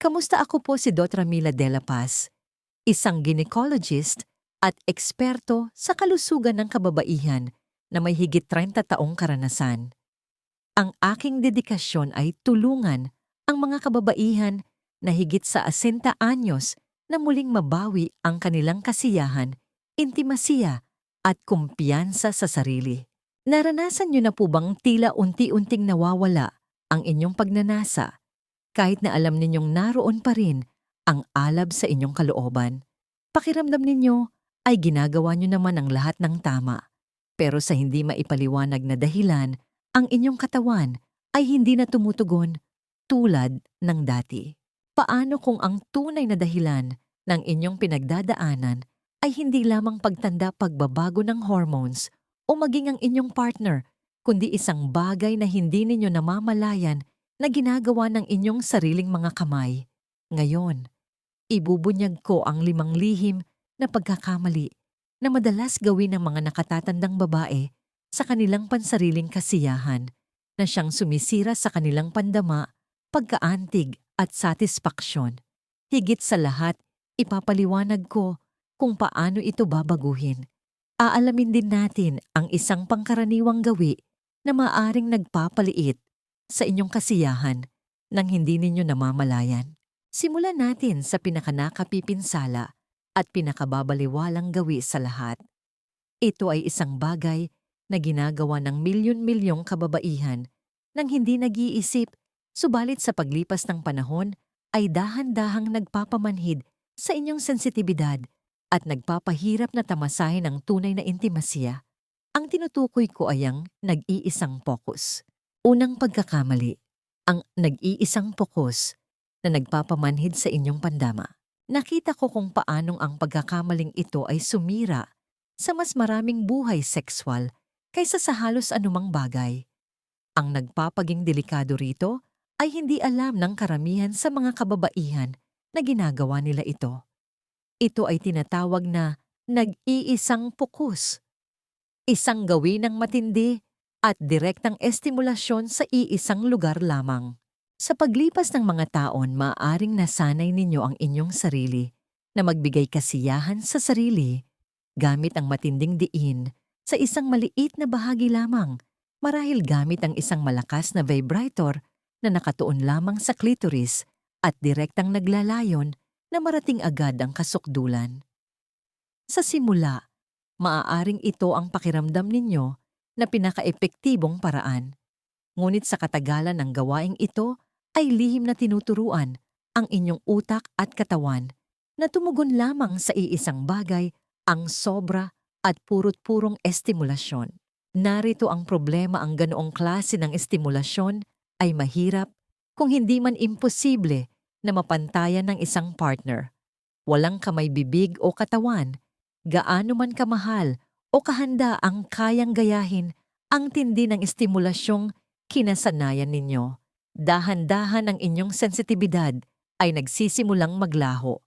Kamusta ako po si Dr. Mila De La Paz, isang gynecologist at eksperto sa kalusugan ng kababaihan na may higit 30 taong karanasan. Ang aking dedikasyon ay tulungan ang mga kababaihan na higit sa 60 anyos na muling mabawi ang kanilang kasiyahan, intimasiya at kumpiyansa sa sarili. Naranasan niyo na po bang tila unti-unting nawawala ang inyong pagnanasa kahit na alam ninyong naroon pa rin ang alab sa inyong kalooban? Pakiramdam ninyo ay ginagawa niyo naman ang lahat ng tama. Pero sa hindi maipaliwanag na dahilan, ang inyong katawan ay hindi na tumutugon tulad ng dati. Paano kung ang tunay na dahilan ng inyong pinagdadaanan ay hindi lamang pagtanda pagbabago ng hormones o maging ang inyong partner, kundi isang bagay na hindi ninyo namamalayan na ginagawa ng inyong sariling mga kamay. Ngayon, ibubunyag ko ang limang lihim na pagkakamali na madalas gawin ng mga nakatatandang babae sa kanilang pansariling kasiyahan na siyang sumisira sa kanilang pandama, pagkaantig at satisfaksyon. Higit sa lahat, ipapaliwanag ko kung paano ito babaguhin. Aalamin din natin ang isang pangkaraniwang gawi na maaring nagpapaliit sa inyong kasiyahan nang hindi ninyo namamalayan. Simulan natin sa pinakanakapipinsala at pinakababaliwalang gawi sa lahat. Ito ay isang bagay na ginagawa ng milyon-milyong kababaihan nang hindi nag-iisip, subalit sa paglipas ng panahon ay dahan-dahang nagpapamanhid sa inyong sensitibidad at nagpapahirap na tamasahin ang tunay na intimasya. Ang tinutukoy ko ay ang nag-iisang pokus. Unang pagkakamali, ang nag-iisang pokus na nagpapamanhid sa inyong pandama. Nakita ko kung paanong ang pagkakamaling ito ay sumira sa mas maraming buhay sexual kaysa sa halos anumang bagay. Ang nagpapaging delikado rito ay hindi alam ng karamihan sa mga kababaihan na ginagawa nila ito. Ito ay tinatawag na nag-iisang pukus. Isang gawin ng matindi at direktang estimulasyon sa iisang lugar lamang. Sa paglipas ng mga taon, maaaring nasanay ninyo ang inyong sarili na magbigay kasiyahan sa sarili gamit ang matinding diin sa isang maliit na bahagi lamang marahil gamit ang isang malakas na vibrator na nakatuon lamang sa clitoris at direktang naglalayon na marating agad ang kasukdulan. Sa simula, maaaring ito ang pakiramdam ninyo na pinakaepektibong paraan. Ngunit sa katagalan ng gawaing ito ay lihim na tinuturuan ang inyong utak at katawan na tumugon lamang sa iisang bagay ang sobra at purot-purong estimulasyon. Narito ang problema ang ganoong klase ng estimulasyon ay mahirap kung hindi man imposible na mapantayan ng isang partner. Walang kamay bibig o katawan, gaano man kamahal o kahanda ang kayang gayahin ang tindi ng estimulasyong kinasanayan ninyo. Dahan-dahan ang inyong sensitibidad ay nagsisimulang maglaho.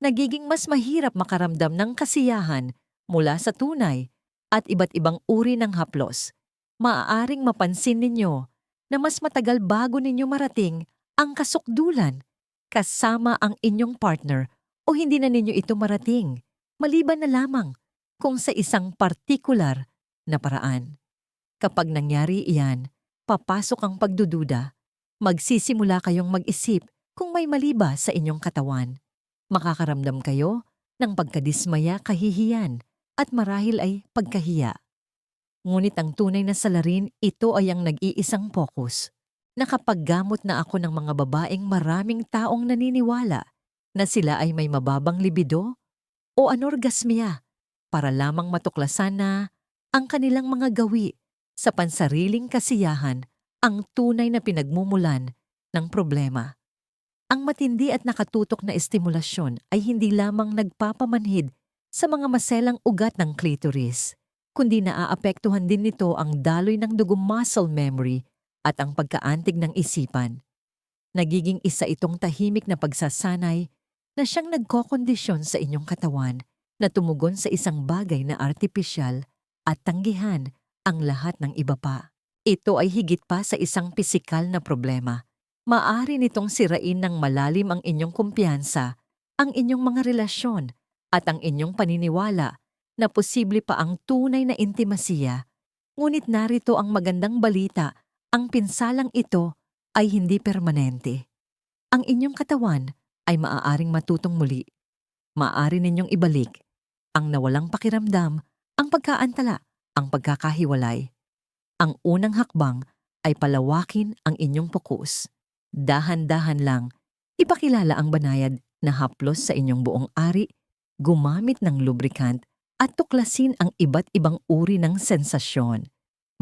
Nagiging mas mahirap makaramdam ng kasiyahan mula sa tunay at iba't ibang uri ng haplos. Maaaring mapansin ninyo na mas matagal bago ninyo marating ang kasukdulan kasama ang inyong partner o hindi na ninyo ito marating, maliban na lamang kung sa isang partikular na paraan. Kapag nangyari iyan, papasok ang pagdududa, magsisimula kayong mag-isip kung may mali ba sa inyong katawan. Makakaramdam kayo ng pagkadismaya kahihiyan at marahil ay pagkahiya. Ngunit ang tunay na salarin, ito ay ang nag-iisang focus nakapaggamot na ako ng mga babaeng maraming taong naniniwala na sila ay may mababang libido o anorgasmia para lamang matuklasan na ang kanilang mga gawi sa pansariling kasiyahan ang tunay na pinagmumulan ng problema. Ang matindi at nakatutok na estimulasyon ay hindi lamang nagpapamanhid sa mga maselang ugat ng clitoris, kundi naaapektuhan din nito ang daloy ng dugong muscle memory at ang pagkaantig ng isipan. Nagiging isa itong tahimik na pagsasanay na siyang nagkokondisyon sa inyong katawan na tumugon sa isang bagay na artipisyal at tanggihan ang lahat ng iba pa. Ito ay higit pa sa isang pisikal na problema. Maari nitong sirain ng malalim ang inyong kumpiyansa, ang inyong mga relasyon, at ang inyong paniniwala na posible pa ang tunay na intimasiya. Ngunit narito ang magandang balita, ang pinsalang ito ay hindi permanente. Ang inyong katawan ay maaaring matutong muli. Maaari ninyong ibalik ang nawalang pakiramdam, ang pagkaantala, ang pagkakahiwalay. Ang unang hakbang ay palawakin ang inyong pokus. Dahan-dahan lang, ipakilala ang banayad na haplos sa inyong buong ari, gumamit ng lubricant at tuklasin ang iba't ibang uri ng sensasyon.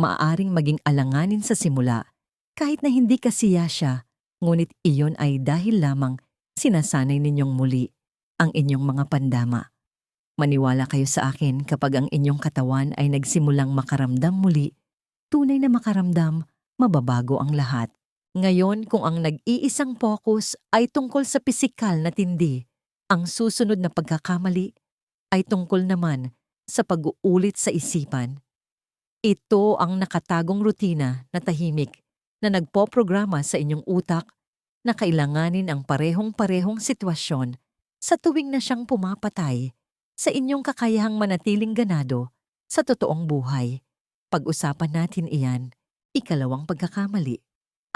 Maaaring maging alanganin sa simula, kahit na hindi kasiya siya, ngunit iyon ay dahil lamang sinasanay ninyong muli ang inyong mga pandama. Maniwala kayo sa akin kapag ang inyong katawan ay nagsimulang makaramdam muli, tunay na makaramdam, mababago ang lahat. Ngayon kung ang nag-iisang focus ay tungkol sa pisikal na tindi, ang susunod na pagkakamali ay tungkol naman sa pag-uulit sa isipan. Ito ang nakatagong rutina na tahimik na nagpoprograma sa inyong utak na kailanganin ang parehong-parehong sitwasyon sa tuwing na siyang pumapatay sa inyong kakayahang manatiling ganado sa totoong buhay. Pag-usapan natin iyan, ikalawang pagkakamali,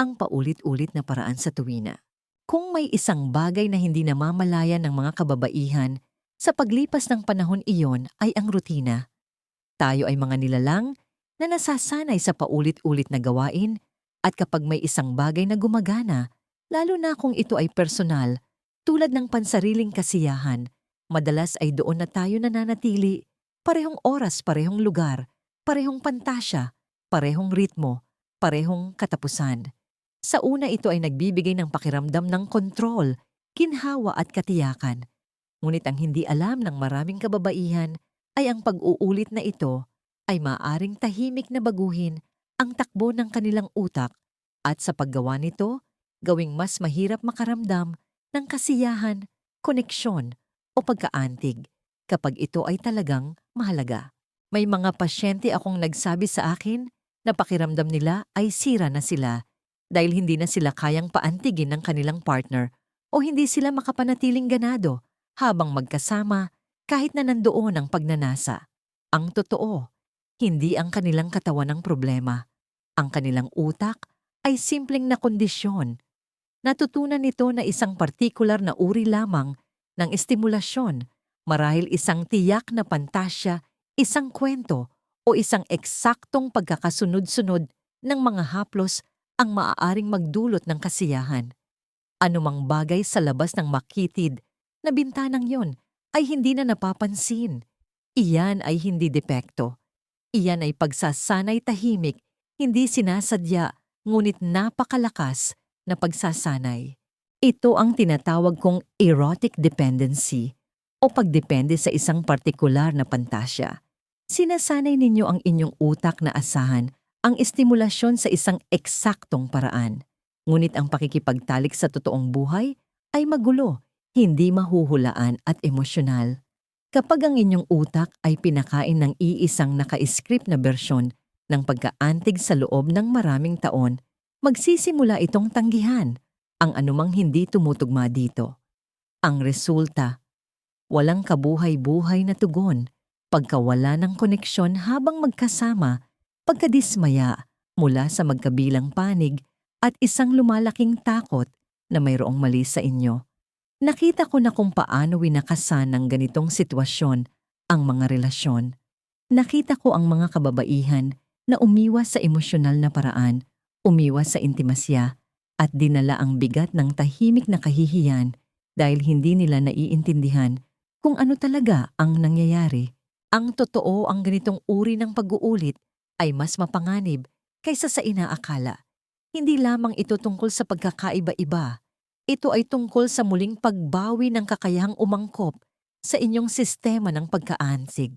ang paulit-ulit na paraan sa tuwina. Kung may isang bagay na hindi namamalayan ng mga kababaihan sa paglipas ng panahon iyon ay ang rutina. Tayo ay mga nilalang na nasasanay sa paulit-ulit na gawain at kapag may isang bagay na gumagana, lalo na kung ito ay personal, tulad ng pansariling kasiyahan, madalas ay doon na tayo nananatili, parehong oras, parehong lugar, parehong pantasya, parehong ritmo, parehong katapusan. Sa una ito ay nagbibigay ng pakiramdam ng kontrol, kinhawa at katiyakan. Ngunit ang hindi alam ng maraming kababaihan ay ang pag-uulit na ito ay maaring tahimik na baguhin ang takbo ng kanilang utak at sa paggawa nito, gawing mas mahirap makaramdam ng kasiyahan, koneksyon o pagkaantig kapag ito ay talagang mahalaga. May mga pasyente akong nagsabi sa akin na pakiramdam nila ay sira na sila dahil hindi na sila kayang paantigin ng kanilang partner o hindi sila makapanatiling ganado habang magkasama kahit na nandoon ang pagnanasa. Ang totoo, hindi ang kanilang katawan ang problema. Ang kanilang utak ay simpleng na kondisyon. Natutunan nito na isang partikular na uri lamang ng estimulasyon, marahil isang tiyak na pantasya, isang kwento o isang eksaktong pagkakasunod-sunod ng mga haplos ang maaaring magdulot ng kasiyahan. Anumang bagay sa labas ng makitid na bintanang yon ay hindi na napapansin. Iyan ay hindi depekto. Iyan ay pagsasanay tahimik, hindi sinasadya, ngunit napakalakas na pagsasanay. Ito ang tinatawag kong erotic dependency o pagdepende sa isang partikular na pantasya. Sinasanay ninyo ang inyong utak na asahan ang estimulasyon sa isang eksaktong paraan. Ngunit ang pakikipagtalik sa totoong buhay ay magulo, hindi mahuhulaan at emosyonal. Kapag ang inyong utak ay pinakain ng iisang naka-script na bersyon ng pagkaantig sa loob ng maraming taon, magsisimula itong tanggihan ang anumang hindi tumutugma dito. Ang resulta, walang kabuhay-buhay na tugon, pagkawala ng koneksyon habang magkasama, pagkadismaya mula sa magkabilang panig at isang lumalaking takot na mayroong mali sa inyo. Nakita ko na kung paano winakasan ng ganitong sitwasyon ang mga relasyon. Nakita ko ang mga kababaihan na umiwas sa emosyonal na paraan, umiwas sa intimasya, at dinala ang bigat ng tahimik na kahihiyan dahil hindi nila naiintindihan kung ano talaga ang nangyayari. Ang totoo ang ganitong uri ng pag-uulit ay mas mapanganib kaysa sa inaakala. Hindi lamang ito tungkol sa pagkakaiba-iba, ito ay tungkol sa muling pagbawi ng kakayahang umangkop sa inyong sistema ng pagkaansig.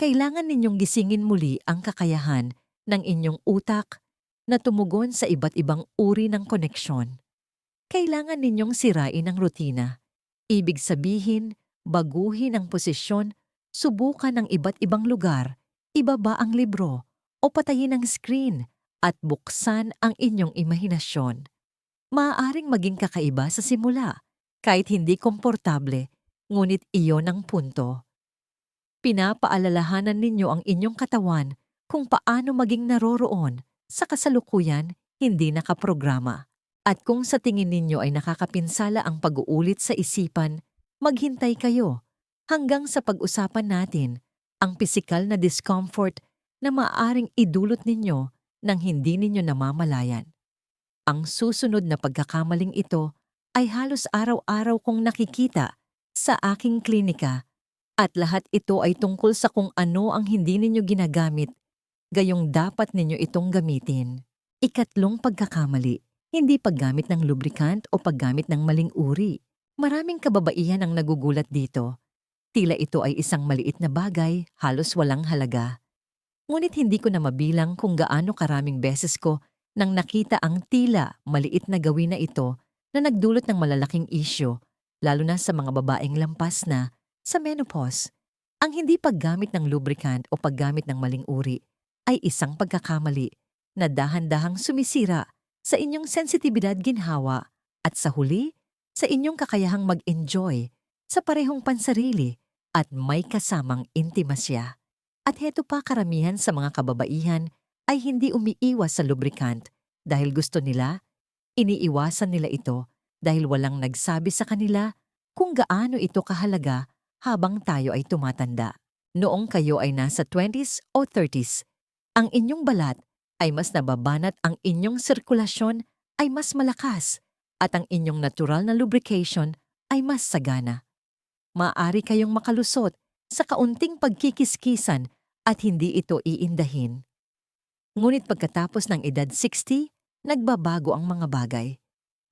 Kailangan ninyong gisingin muli ang kakayahan ng inyong utak na tumugon sa iba't ibang uri ng koneksyon. Kailangan ninyong sirain ang rutina. Ibig sabihin, baguhin ang posisyon, subukan ng iba't ibang lugar, ibaba ang libro, o patayin ang screen at buksan ang inyong imahinasyon. Maaaring maging kakaiba sa simula, kahit hindi komportable, ngunit iyon ang punto. Pinapaalalahanan ninyo ang inyong katawan kung paano maging naroroon sa kasalukuyan hindi nakaprograma. At kung sa tingin ninyo ay nakakapinsala ang pag-uulit sa isipan, maghintay kayo hanggang sa pag-usapan natin ang pisikal na discomfort na maaaring idulot ninyo nang hindi ninyo namamalayan. Ang susunod na pagkakamaling ito ay halos araw-araw kong nakikita sa aking klinika at lahat ito ay tungkol sa kung ano ang hindi ninyo ginagamit, gayong dapat ninyo itong gamitin. Ikatlong pagkakamali, hindi paggamit ng lubricant o paggamit ng maling uri. Maraming kababaihan ang nagugulat dito. Tila ito ay isang maliit na bagay, halos walang halaga. Ngunit hindi ko na mabilang kung gaano karaming beses ko nang nakita ang tila maliit na gawin na ito na nagdulot ng malalaking isyo, lalo na sa mga babaeng lampas na sa menopause. Ang hindi paggamit ng lubricant o paggamit ng maling uri ay isang pagkakamali na dahan-dahang sumisira sa inyong sensitibidad ginhawa at sa huli, sa inyong kakayahang mag-enjoy sa parehong pansarili at may kasamang intimasya. At heto pa karamihan sa mga kababaihan ay hindi umiiwas sa lubricant dahil gusto nila, iniiwasan nila ito dahil walang nagsabi sa kanila kung gaano ito kahalaga habang tayo ay tumatanda. Noong kayo ay nasa 20s o 30s, ang inyong balat ay mas nababanat ang inyong sirkulasyon ay mas malakas at ang inyong natural na lubrication ay mas sagana. Maaari kayong makalusot sa kaunting pagkikiskisan at hindi ito iindahin. Ngunit pagkatapos ng edad 60, nagbabago ang mga bagay.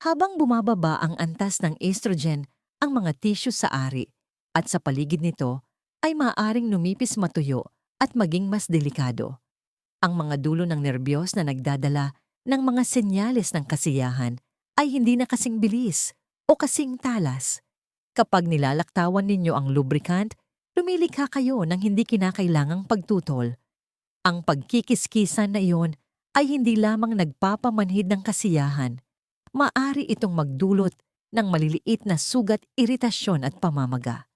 Habang bumababa ang antas ng estrogen, ang mga tissue sa ari at sa paligid nito ay maaaring numipis matuyo at maging mas delikado. Ang mga dulo ng nerbiyos na nagdadala ng mga senyales ng kasiyahan ay hindi na kasing bilis o kasing talas. Kapag nilalaktawan ninyo ang lubricant, lumilikha kayo ng hindi kinakailangang pagtutol. Ang pagkikiskisan na iyon ay hindi lamang nagpapamanhid ng kasiyahan. Maari itong magdulot ng maliliit na sugat, iritasyon at pamamaga.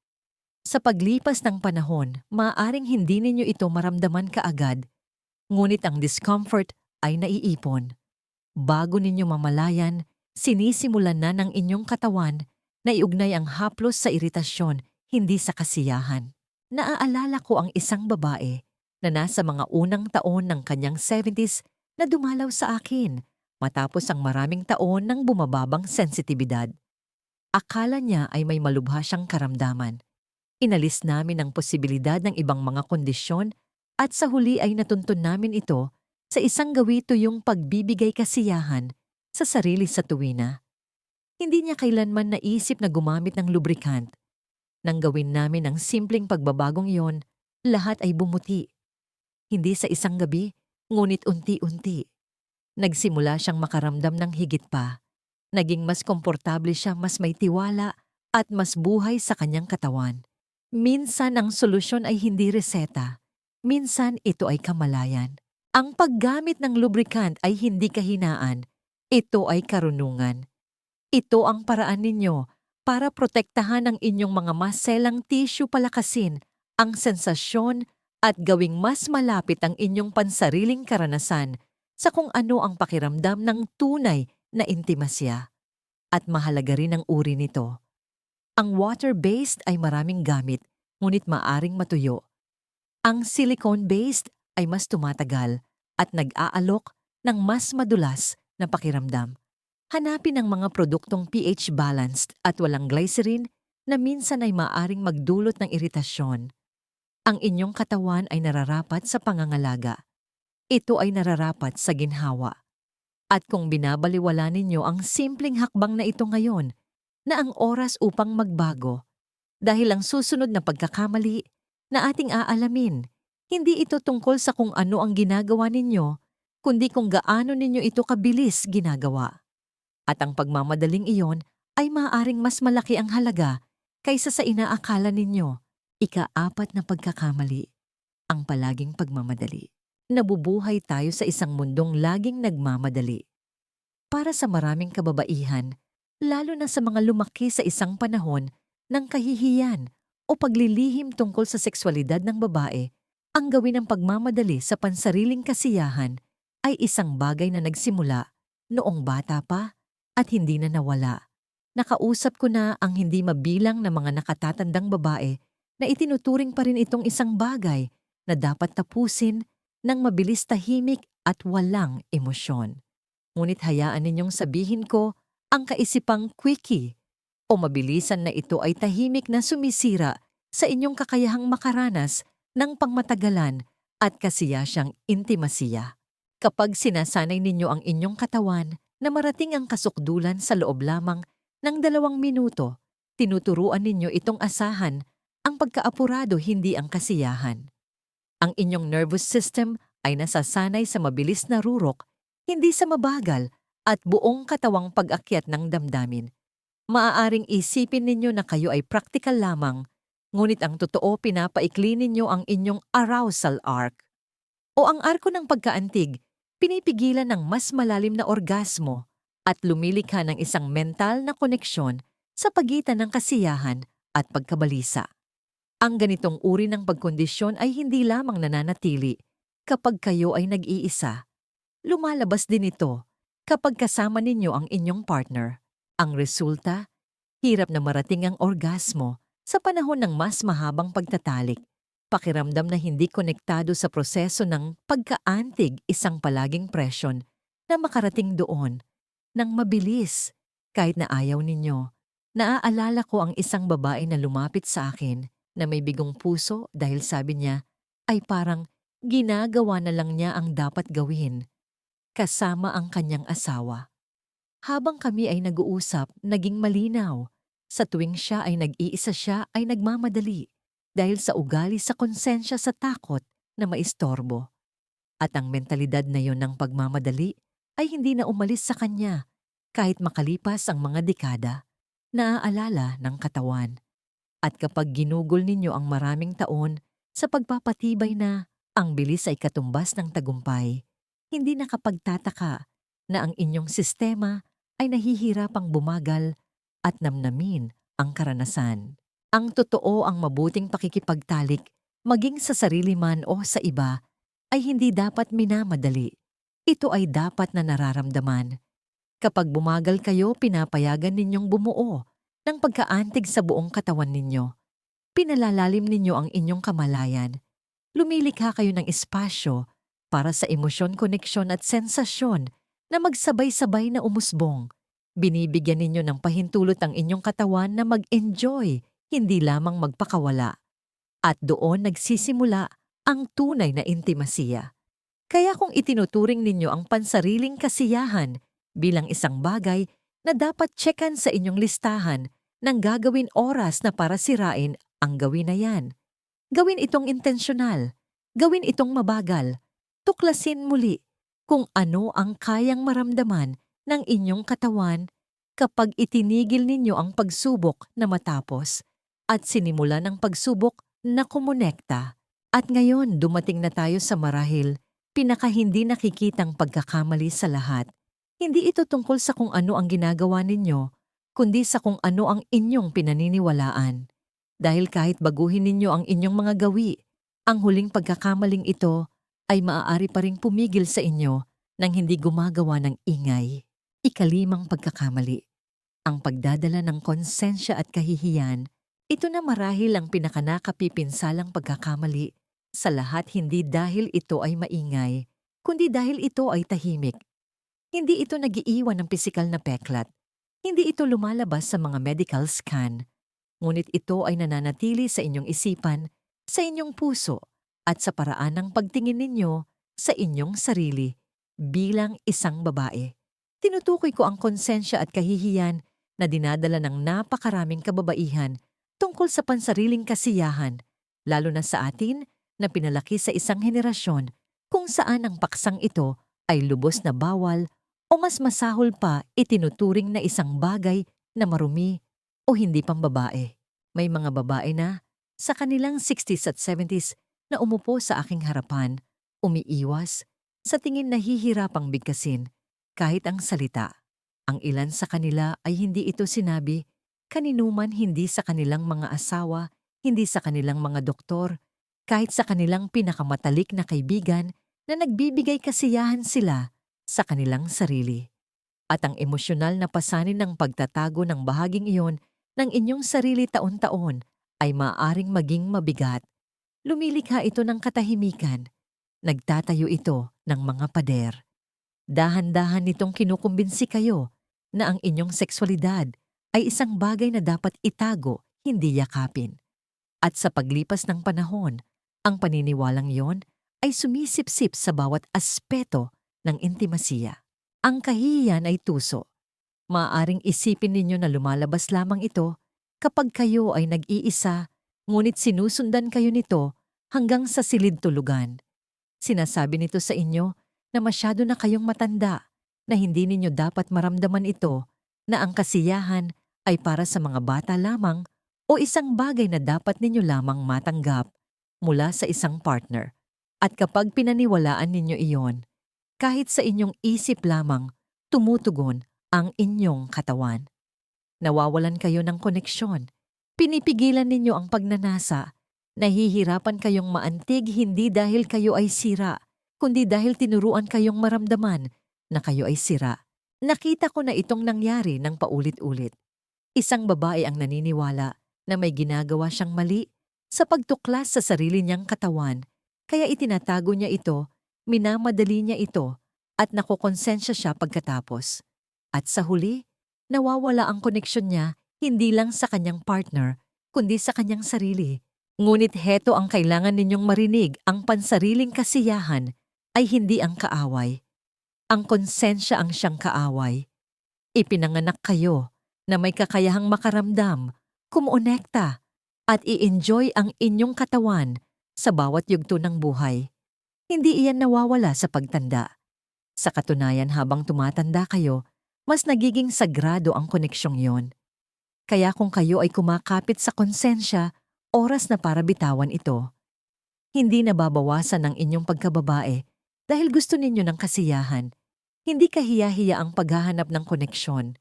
Sa paglipas ng panahon, maaaring hindi ninyo ito maramdaman kaagad, ngunit ang discomfort ay naiipon. Bago ninyo mamalayan, sinisimulan na ng inyong katawan na iugnay ang haplos sa iritasyon, hindi sa kasiyahan. Naaalala ko ang isang babae na nasa mga unang taon ng kanyang 70s na dumalaw sa akin matapos ang maraming taon ng bumababang sensitibidad. Akala niya ay may malubha siyang karamdaman. Inalis namin ang posibilidad ng ibang mga kondisyon at sa huli ay natuntun namin ito sa isang gawito yung pagbibigay kasiyahan sa sarili sa tuwina. Hindi niya kailanman naisip na gumamit ng lubricant. Nang gawin namin ang simpleng pagbabagong yon, lahat ay bumuti. Hindi sa isang gabi, ngunit unti-unti. Nagsimula siyang makaramdam ng higit pa. Naging mas komportable siya, mas may tiwala at mas buhay sa kanyang katawan. Minsan ang solusyon ay hindi reseta. Minsan ito ay kamalayan. Ang paggamit ng lubricant ay hindi kahinaan. Ito ay karunungan. Ito ang paraan ninyo para protektahan ang inyong mga maselang tissue palakasin ang sensasyon at gawing mas malapit ang inyong pansariling karanasan sa kung ano ang pakiramdam ng tunay na intimasya. At mahalaga rin ang uri nito. Ang water-based ay maraming gamit, ngunit maaring matuyo. Ang silicone-based ay mas tumatagal at nag-aalok ng mas madulas na pakiramdam. Hanapin ang mga produktong pH balanced at walang glycerin na minsan ay maaring magdulot ng iritasyon. Ang inyong katawan ay nararapat sa pangangalaga. Ito ay nararapat sa ginhawa. At kung binabaliwala ninyo ang simpleng hakbang na ito ngayon, na ang oras upang magbago, dahil ang susunod na pagkakamali na ating aalamin, hindi ito tungkol sa kung ano ang ginagawa ninyo, kundi kung gaano ninyo ito kabilis ginagawa. At ang pagmamadaling iyon ay maaaring mas malaki ang halaga kaysa sa inaakala ninyo. Ika-apat na pagkakamali, ang palaging pagmamadali nabubuhay tayo sa isang mundong laging nagmamadali. para sa maraming kababaihan, lalo na sa mga lumaki sa isang panahon ng kahihiyan o paglilihim tungkol sa sexualidad ng babae, ang gawin ng pagmamadali sa pansariling kasiyahan ay isang bagay na nagsimula noong bata pa at hindi na nawala. Nakausap ko na ang hindi mabilang na mga nakatatandang babae na itinuturing pa rin itong isang bagay na dapat tapusin ng mabilis tahimik at walang emosyon. Ngunit hayaan ninyong sabihin ko ang kaisipang quickie o mabilisan na ito ay tahimik na sumisira sa inyong kakayahang makaranas ng pangmatagalan at kasiyasyang intimasiya. Kapag sinasanay ninyo ang inyong katawan na marating ang kasukdulan sa loob lamang ng dalawang minuto, tinuturuan ninyo itong asahan ang pagkaapurado hindi ang kasiyahan. Ang inyong nervous system ay nasasanay sa mabilis na rurok, hindi sa mabagal at buong katawang pag-akyat ng damdamin. Maaaring isipin ninyo na kayo ay praktikal lamang, ngunit ang totoo pinapaikli ninyo ang inyong arousal arc. O ang arko ng pagkaantig, pinipigilan ng mas malalim na orgasmo at lumilikha ng isang mental na koneksyon sa pagitan ng kasiyahan at pagkabalisa. Ang ganitong uri ng pagkondisyon ay hindi lamang nananatili kapag kayo ay nag-iisa. Lumalabas din ito kapag kasama ninyo ang inyong partner. Ang resulta, hirap na marating ang orgasmo sa panahon ng mas mahabang pagtatalik. Pakiramdam na hindi konektado sa proseso ng pagkaantig isang palaging presyon na makarating doon ng mabilis kahit na ayaw ninyo. Naaalala ko ang isang babae na lumapit sa akin na may bigong puso dahil sabi niya ay parang ginagawa na lang niya ang dapat gawin kasama ang kanyang asawa. Habang kami ay nag-uusap, naging malinaw. Sa tuwing siya ay nag-iisa siya ay nagmamadali dahil sa ugali sa konsensya sa takot na maistorbo. At ang mentalidad na yon ng pagmamadali ay hindi na umalis sa kanya kahit makalipas ang mga dekada. Naaalala ng katawan at kapag ginugol ninyo ang maraming taon sa pagpapatibay na ang bilis ay katumbas ng tagumpay, hindi nakapagtataka na ang inyong sistema ay nahihirapang bumagal at namnamin ang karanasan. Ang totoo ang mabuting pakikipagtalik, maging sa sarili man o sa iba, ay hindi dapat minamadali. Ito ay dapat na nararamdaman. Kapag bumagal kayo, pinapayagan ninyong bumuo ng pagkaantig sa buong katawan ninyo. Pinalalalim ninyo ang inyong kamalayan. Lumilikha kayo ng espasyo para sa emosyon, koneksyon at sensasyon na magsabay-sabay na umusbong. Binibigyan ninyo ng pahintulot ang inyong katawan na mag-enjoy, hindi lamang magpakawala. At doon nagsisimula ang tunay na intimasiya. Kaya kung itinuturing ninyo ang pansariling kasiyahan bilang isang bagay na dapat tsekan sa inyong listahan ng gagawin oras na para sirain ang gawin na yan. Gawin itong intensyonal. Gawin itong mabagal. Tuklasin muli kung ano ang kayang maramdaman ng inyong katawan kapag itinigil ninyo ang pagsubok na matapos at sinimula ng pagsubok na kumonekta. At ngayon dumating na tayo sa marahil pinaka hindi nakikitang pagkakamali sa lahat hindi ito tungkol sa kung ano ang ginagawa ninyo, kundi sa kung ano ang inyong pinaniniwalaan. Dahil kahit baguhin ninyo ang inyong mga gawi, ang huling pagkakamaling ito ay maaari pa ring pumigil sa inyo nang hindi gumagawa ng ingay. Ikalimang pagkakamali. Ang pagdadala ng konsensya at kahihiyan, ito na marahil ang pinakanakapipinsalang pagkakamali sa lahat hindi dahil ito ay maingay, kundi dahil ito ay tahimik hindi ito nagiiwan ng pisikal na peklat. Hindi ito lumalabas sa mga medical scan. Ngunit ito ay nananatili sa inyong isipan, sa inyong puso, at sa paraan ng pagtingin ninyo sa inyong sarili bilang isang babae. Tinutukoy ko ang konsensya at kahihiyan na dinadala ng napakaraming kababaihan tungkol sa pansariling kasiyahan, lalo na sa atin na pinalaki sa isang henerasyon kung saan ang paksang ito ay lubos na bawal o mas masahol pa itinuturing na isang bagay na marumi o hindi pambabae. May mga babae na sa kanilang 60s at 70s na umupo sa aking harapan, umiiwas, sa tingin nahihirapang bigkasin kahit ang salita. Ang ilan sa kanila ay hindi ito sinabi, kaninuman hindi sa kanilang mga asawa, hindi sa kanilang mga doktor, kahit sa kanilang pinakamatalik na kaibigan na nagbibigay kasiyahan sila sa kanilang sarili. At ang emosyonal na pasanin ng pagtatago ng bahaging iyon ng inyong sarili taon-taon ay maaaring maging mabigat. Lumilikha ito ng katahimikan. Nagtatayo ito ng mga pader. Dahan-dahan nitong kinukumbinsi kayo na ang inyong sexualidad ay isang bagay na dapat itago, hindi yakapin. At sa paglipas ng panahon, ang paniniwalang yon ay sumisipsip sa bawat aspeto ng intimasiya. Ang kahihiyan ay tuso. Maaaring isipin ninyo na lumalabas lamang ito kapag kayo ay nag-iisa, ngunit sinusundan kayo nito hanggang sa silid tulugan. Sinasabi nito sa inyo na masyado na kayong matanda, na hindi ninyo dapat maramdaman ito, na ang kasiyahan ay para sa mga bata lamang o isang bagay na dapat ninyo lamang matanggap mula sa isang partner. At kapag pinaniwalaan ninyo iyon, kahit sa inyong isip lamang, tumutugon ang inyong katawan. Nawawalan kayo ng koneksyon. Pinipigilan ninyo ang pagnanasa. Nahihirapan kayong maantig hindi dahil kayo ay sira, kundi dahil tinuruan kayong maramdaman na kayo ay sira. Nakita ko na itong nangyari ng paulit-ulit. Isang babae ang naniniwala na may ginagawa siyang mali sa pagtuklas sa sarili niyang katawan, kaya itinatago niya ito, minamadali niya ito, at nakokonsensya siya pagkatapos. At sa huli, nawawala ang koneksyon niya hindi lang sa kanyang partner, kundi sa kanyang sarili. Ngunit heto ang kailangan ninyong marinig, ang pansariling kasiyahan ay hindi ang kaaway. Ang konsensya ang siyang kaaway. Ipinanganak kayo na may kakayahang makaramdam, kumonekta, at i-enjoy ang inyong katawan sa bawat yugto ng buhay. Hindi iyan nawawala sa pagtanda. Sa katunayan habang tumatanda kayo, mas nagiging sagrado ang koneksyong yon. Kaya kung kayo ay kumakapit sa konsensya, oras na para bitawan ito. Hindi nababawasan ang inyong pagkababae dahil gusto ninyo ng kasiyahan. Hindi kahiya-hiya ang paghahanap ng koneksyon.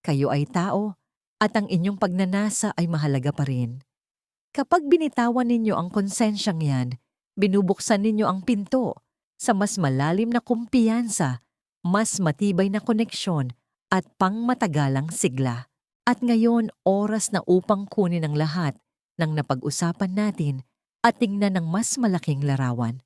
Kayo ay tao at ang inyong pagnanasa ay mahalaga pa rin. Kapag binitawan ninyo ang konsensyang yan, binubuksan ninyo ang pinto sa mas malalim na kumpiyansa, mas matibay na koneksyon at pangmatagalang sigla. At ngayon, oras na upang kunin ang lahat ng napag-usapan natin at tingnan ng mas malaking larawan.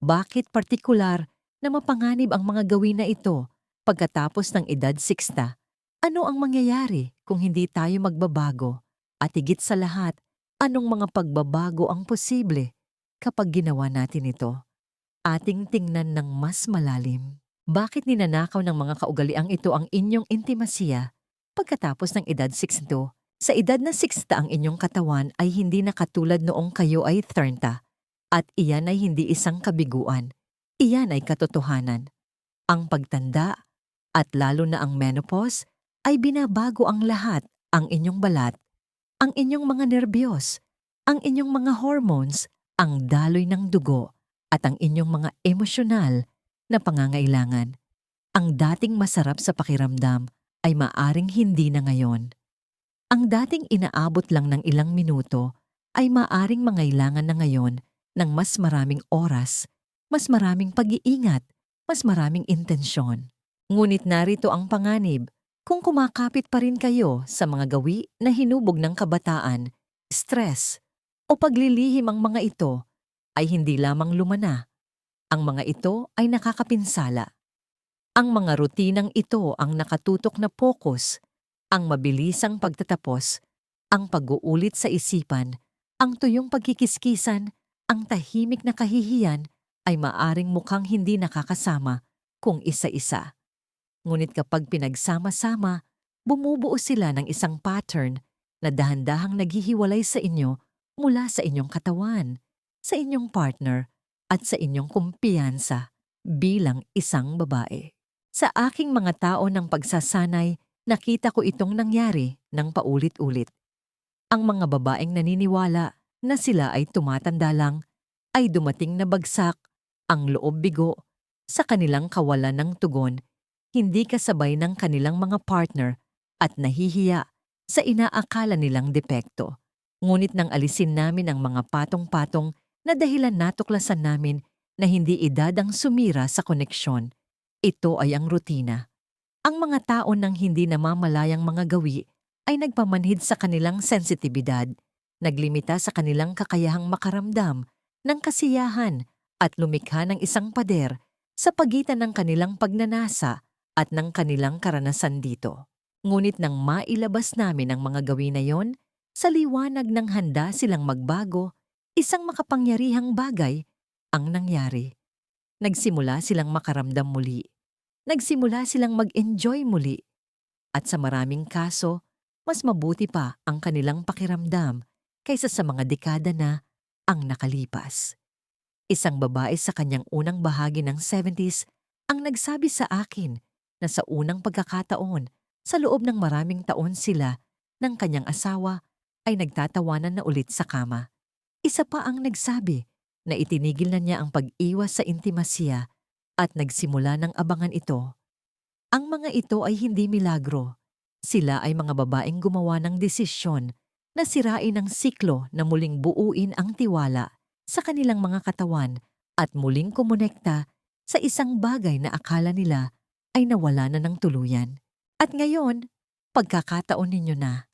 Bakit partikular na mapanganib ang mga gawin na ito pagkatapos ng edad 60? Ano ang mangyayari kung hindi tayo magbabago? At higit sa lahat, anong mga pagbabago ang posible kapag ginawa natin ito? Ating tingnan ng mas malalim. Bakit ninanakaw ng mga kaugaliang ito ang inyong intimasiya pagkatapos ng edad 62? Sa edad na 60 ang inyong katawan ay hindi na katulad noong kayo ay 30 at iyan ay hindi isang kabiguan. Iyan ay katotohanan. Ang pagtanda at lalo na ang menopause ay binabago ang lahat, ang inyong balat, ang inyong mga nerbiyos, ang inyong mga hormones, ang daloy ng dugo, at ang inyong mga emosyonal na pangangailangan. Ang dating masarap sa pakiramdam ay maaring hindi na ngayon. Ang dating inaabot lang ng ilang minuto ay maaring mangailangan na ngayon ng mas maraming oras, mas maraming pag-iingat, mas maraming intensyon. Ngunit narito ang panganib, kung kumakapit pa rin kayo sa mga gawi na hinubog ng kabataan, stress, o paglilihim ang mga ito, ay hindi lamang lumana, ang mga ito ay nakakapinsala. Ang mga rutinang ito ang nakatutok na focus, ang mabilisang pagtatapos, ang pag-uulit sa isipan, ang tuyong pagkikiskisan, ang tahimik na kahihiyan ay maaring mukhang hindi nakakasama kung isa-isa. Ngunit kapag pinagsama-sama, bumubuo sila ng isang pattern na dahan-dahang naghihiwalay sa inyo mula sa inyong katawan, sa inyong partner, at sa inyong kumpiyansa bilang isang babae. Sa aking mga tao ng pagsasanay, nakita ko itong nangyari ng paulit-ulit. Ang mga babaeng naniniwala na sila ay tumatanda lang, ay dumating na bagsak ang loob bigo sa kanilang kawalan ng tugon, hindi kasabay ng kanilang mga partner at nahihiya sa inaakala nilang depekto. Ngunit nang alisin namin ang mga patong-patong na dahilan natuklasan namin na hindi edad ang sumira sa koneksyon, ito ay ang rutina. Ang mga tao ng hindi namamalayang mga gawi ay nagpamanhid sa kanilang sensitibidad, naglimita sa kanilang kakayahang makaramdam ng kasiyahan at lumikha ng isang pader sa pagitan ng kanilang pagnanasa at ng kanilang karanasan dito. Ngunit nang mailabas namin ang mga gawin na yon, sa liwanag ng handa silang magbago, isang makapangyarihang bagay ang nangyari. Nagsimula silang makaramdam muli. Nagsimula silang mag-enjoy muli. At sa maraming kaso, mas mabuti pa ang kanilang pakiramdam kaysa sa mga dekada na ang nakalipas. Isang babae sa kanyang unang bahagi ng 70s ang nagsabi sa akin na sa unang pagkakataon sa loob ng maraming taon sila ng kanyang asawa ay nagtatawanan na ulit sa kama. Isa pa ang nagsabi na itinigil na niya ang pag-iwas sa intimasya at nagsimula ng abangan ito. Ang mga ito ay hindi milagro. Sila ay mga babaeng gumawa ng desisyon na sirain ang siklo na muling buuin ang tiwala sa kanilang mga katawan at muling kumonekta sa isang bagay na akala nila ay nawala na ng tuluyan. At ngayon, pagkakataon ninyo na.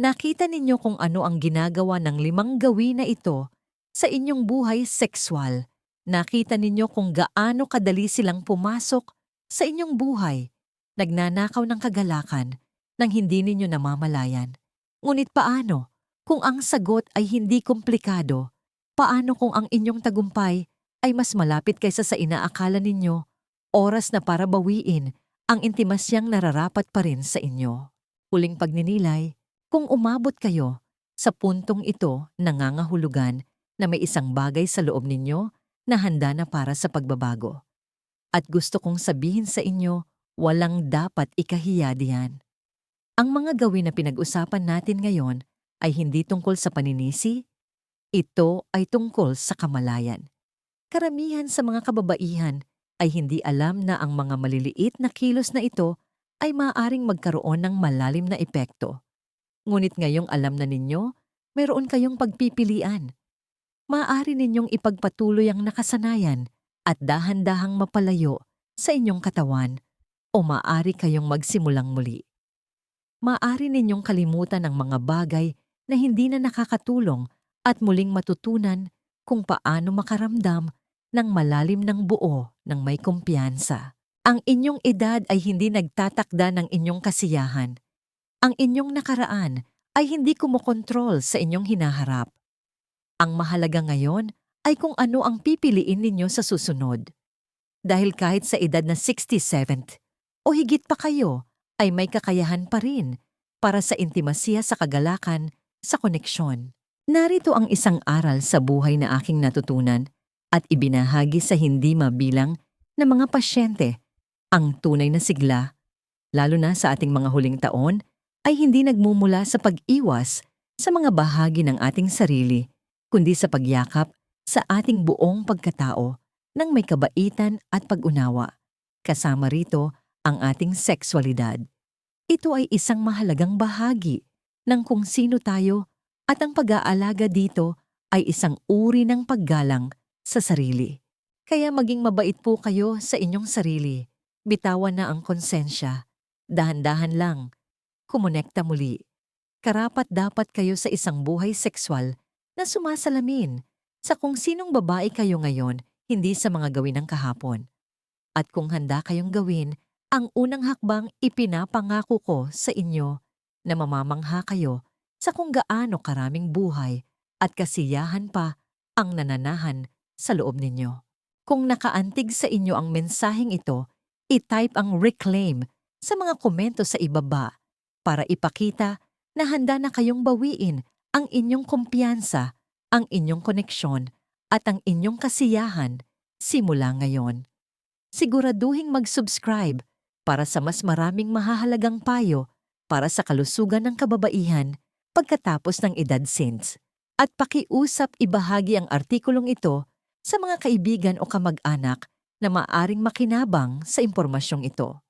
Nakita ninyo kung ano ang ginagawa ng limang gawi na ito sa inyong buhay sexual. Nakita ninyo kung gaano kadali silang pumasok sa inyong buhay, nagnanakaw ng kagalakan nang hindi ninyo namamalayan. Ngunit paano kung ang sagot ay hindi komplikado? Paano kung ang inyong tagumpay ay mas malapit kaysa sa inaakala ninyo? Oras na para bawiin ang intimasyang nararapat pa rin sa inyo. Huling pagninilay, kung umabot kayo sa puntong ito nangangahulugan na may isang bagay sa loob ninyo na handa na para sa pagbabago. At gusto kong sabihin sa inyo, walang dapat ikahiya diyan. Ang mga gawin na pinag-usapan natin ngayon ay hindi tungkol sa paninisi, ito ay tungkol sa kamalayan. Karamihan sa mga kababaihan ay hindi alam na ang mga maliliit na kilos na ito ay maaaring magkaroon ng malalim na epekto. Ngunit ngayong alam na ninyo, mayroon kayong pagpipilian. Maaari ninyong ipagpatuloy ang nakasanayan at dahan-dahang mapalayo sa inyong katawan o maaari kayong magsimulang muli. Maaari ninyong kalimutan ang mga bagay na hindi na nakakatulong at muling matutunan kung paano makaramdam ng malalim ng buo ng may kumpiyansa. Ang inyong edad ay hindi nagtatakda ng inyong kasiyahan. Ang inyong nakaraan ay hindi kumokontrol sa inyong hinaharap. Ang mahalaga ngayon ay kung ano ang pipiliin ninyo sa susunod. Dahil kahit sa edad na 67 o higit pa kayo, ay may kakayahan pa rin para sa intimasya sa kagalakan sa koneksyon. Narito ang isang aral sa buhay na aking natutunan at ibinahagi sa hindi mabilang na mga pasyente. Ang tunay na sigla, lalo na sa ating mga huling taon, ay hindi nagmumula sa pag-iwas sa mga bahagi ng ating sarili, kundi sa pagyakap sa ating buong pagkatao ng may kabaitan at pag-unawa. Kasama rito ang ating sexualidad. Ito ay isang mahalagang bahagi ng kung sino tayo at ang pag-aalaga dito ay isang uri ng paggalang sa sarili. Kaya maging mabait po kayo sa inyong sarili. Bitawan na ang konsensya. Dahan-dahan lang. Kumonekta muli. Karapat dapat kayo sa isang buhay sexual na sumasalamin sa kung sinong babae kayo ngayon, hindi sa mga gawin ng kahapon. At kung handa kayong gawin, ang unang hakbang ipinapangako ko sa inyo na mamamangha kayo sa kung gaano karaming buhay at kasiyahan pa ang nananahan sa loob ninyo. Kung nakaantig sa inyo ang mensaheng ito, i-type ang reclaim sa mga komento sa ibaba para ipakita na handa na kayong bawiin ang inyong kumpiyansa, ang inyong koneksyon, at ang inyong kasiyahan simula ngayon. Siguraduhing mag-subscribe para sa mas maraming mahahalagang payo para sa kalusugan ng kababaihan pagkatapos ng edad since. At pakiusap ibahagi ang artikulong ito sa mga kaibigan o kamag-anak na maaring makinabang sa impormasyong ito.